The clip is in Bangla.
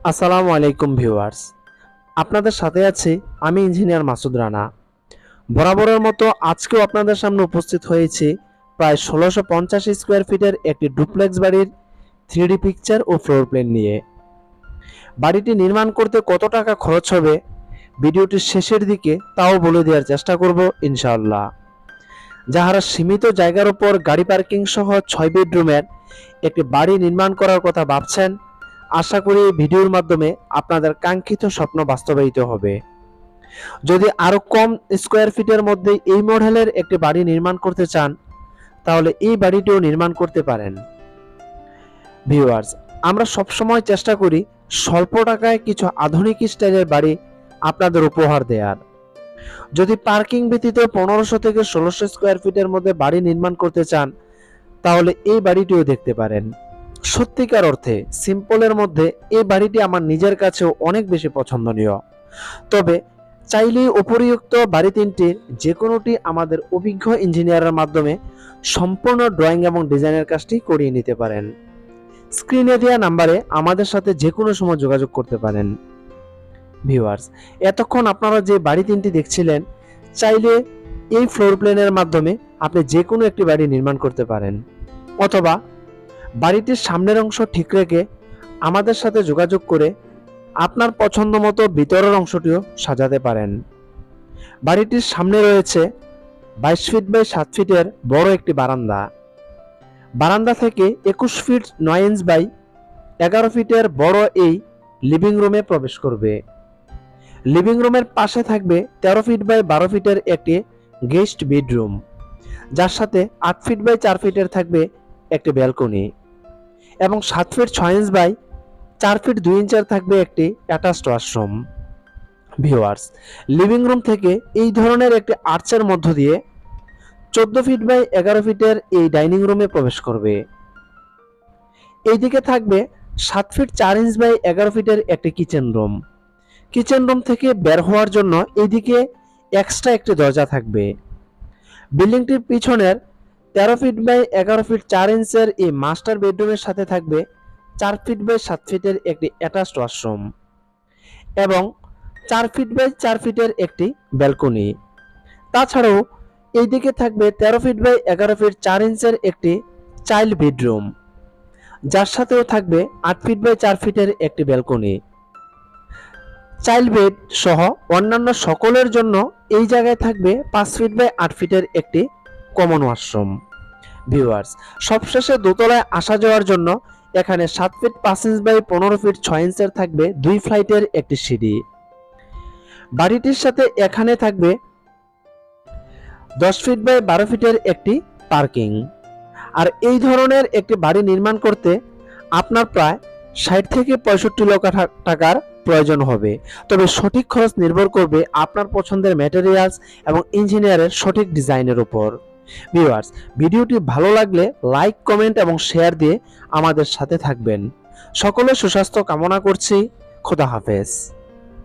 আসসালামু আলাইকুম ভিউয়ার্স। আপনাদের সাথে আছি আমি ইঞ্জিনিয়ার মাসুদ রানা। বরাবরের মতো আজকেও আপনাদের সামনে উপস্থিত হয়েছি প্রায় ষোলোশো পঞ্চাশ স্কোয়ার ফিটের একটি ডুপ্লেক্স বাড়ির থ্রিডি পিকচার ও ফ্লোর প্ল্যান নিয়ে। বাড়িটি নির্মাণ করতে কত টাকা খরচ হবে ভিডিওটির শেষের দিকে তাও বলে দেওয়ার চেষ্টা করব ইনশাআল্লাহ। যাহারা সীমিত জায়গার উপর গাড়ি পার্কিং সহ ছয় বেডরুমের একটি বাড়ি নির্মাণ করার কথা ভাবছেন আশা করি ভিডিওর মাধ্যমে আপনাদের কাঙ্ক্ষিত স্বপ্ন বাস্তবায়িত হবে। যদি আরও কম স্কোয়ার ফিটের মধ্যে এই মডেলের একটি বাড়ি নির্মাণ করতে চান, তাহলে এই বাড়িটিও নির্মাণ করতে পারেন। ভিউয়ার্স আমরা সবসময় চেষ্টা করি স্বল্প টাকায় কিছু আধুনিক স্টাইলের বাড়ি আপনাদের উপহার দেওয়ার যদি পার্কিং ব্যতীত পনেরোশো থেকে ষোলোশো স্কোয়ার ফিটের মধ্যে বাড়ি নির্মাণ করতে চান, তাহলে এই বাড়িটিও দেখতে পারেন। সত্যিকার অর্থে সিম্পলের মধ্যে এই বাড়িটি আমার নিজের কাছেও অনেক বেশি পছন্দনীয়। তবে চাইলেই উপরিউক্ত বাড়ি তিনটির যে কোনোটি আমাদের অভিজ্ঞ ইঞ্জিনিয়ারের মাধ্যমে সম্পূর্ণ ড্রয়িং এবং ডিজাইনের কাজটি করিয়ে নিতে পারেন। স্ক্রিনে দেওয়া নাম্বারে আমাদের সাথে যে কোনো সময় যোগাযোগ করতে পারেন। ভিউয়ার্স, এতক্ষণ আপনারা যে বাড়ি তিনটি দেখছিলেন, চাইলে এই ফ্লোর প্ল্যানের মাধ্যমে আপনি যে কোনো একটি বাড়ি নির্মাণ করতে পারেন। অথবা বাড়িটির সামনের অংশ ঠিক রেখে আমাদের সাথে যোগাযোগ করে আপনার পছন্দ মতো ভিতরের অংশটিও সাজাতে পারেন। বাড়িটির সামনে রয়েছে বাইশ ফিট বাই সাত ফিটের বড় একটি বারান্দা। বারান্দা থেকে একুশ ফিট নয় ইঞ্চ বাই এগারো ফিটের বড় এই লিভিং রুমে প্রবেশ করবে। লিভিং রুমের পাশে থাকবে তেরো ফিট বাই বারো ফিটের একটি গেস্ট বেডরুম, যার সাথে আট ফিট বাই চার ফিটের থাকবে একটি ব্যালকনি। এবং সাত ফিট ছয় ইঞ্চ বাই চার ফিট দুই ইঞ্চের থাকবে একটি attached washroom viewers living room থেকে এই ধরনের একটি আর্চের মধ্য দিয়ে চোদ্দ ফিট বাই এগারো ফিটের এই ডাইনিং রুমে প্রবেশ করবে। এইদিকে থাকবে সাত ফিট চার ইঞ্চ বাই এগারো ফিটের একটি কিচেন রুম কিচেন রুম থেকে বের হওয়ার জন্য এইদিকে এক্সট্রা একটি দরজা থাকবে। বিল্ডিংটির পিছনের তেরো ফিট বাই এগারো ফিট চার ইঞ্চের এই মাস্টার বেডরুমের সাথে থাকবে চার ফিট বাই সাত ফিটের একটি অ্যাটাচড ওয়াশরুম এবং চার ফিট বাই চার ফিটের একটি ব্যালকনি। তাছাড়াও এইদিকে থাকবে তেরো ফিট বাই এগারো ফিট চার ইঞ্চের একটি চাইল্ড বেডরুম, যার সাথেও থাকবে আট ফিট বাই চার ফিটের একটি ব্যালকনি। চাইল্ড বেড সহ অন্যান্য সকলের জন্য এই জায়গায় থাকবে পাঁচ ফিট বাই আট ফিটের একটি কমন ওয়াশরুম ভিউয়ার্স সবশেষে দোতলায় আসা যাওয়ার জন্য এখানে সাত ফিট পাঁচ ইঞ্চ বাই পনেরো ফিট ছয় ইঞ্চের থাকবে দুই ফ্লাইটের একটি সিঁড়ি। বাড়িটির সাথে এখানে থাকবে দশ ফিট বাই বারো ফিটের একটি পার্কিং আর এই ধরনের একটি বাড়ি নির্মাণ করতে আপনার প্রায় ষাট থেকে পঁয়ষট্টি লক্ষ টাকার প্রয়োজন হবে। তবে সঠিক খরচ নির্ভর করবে আপনার পছন্দের ম্যাটেরিয়ালস এবং ইঞ্জিনিয়ারের সঠিক ডিজাইনের উপর। ভিউয়ার্স ভিডিওটি ভালো লাগলে লাইক কমেন্ট এবং শেয়ার দিয়ে আমাদের সাথে থাকবেন। সকলে সুস্বাস্থ্য কামনা করছি। খোদা হাফেজ।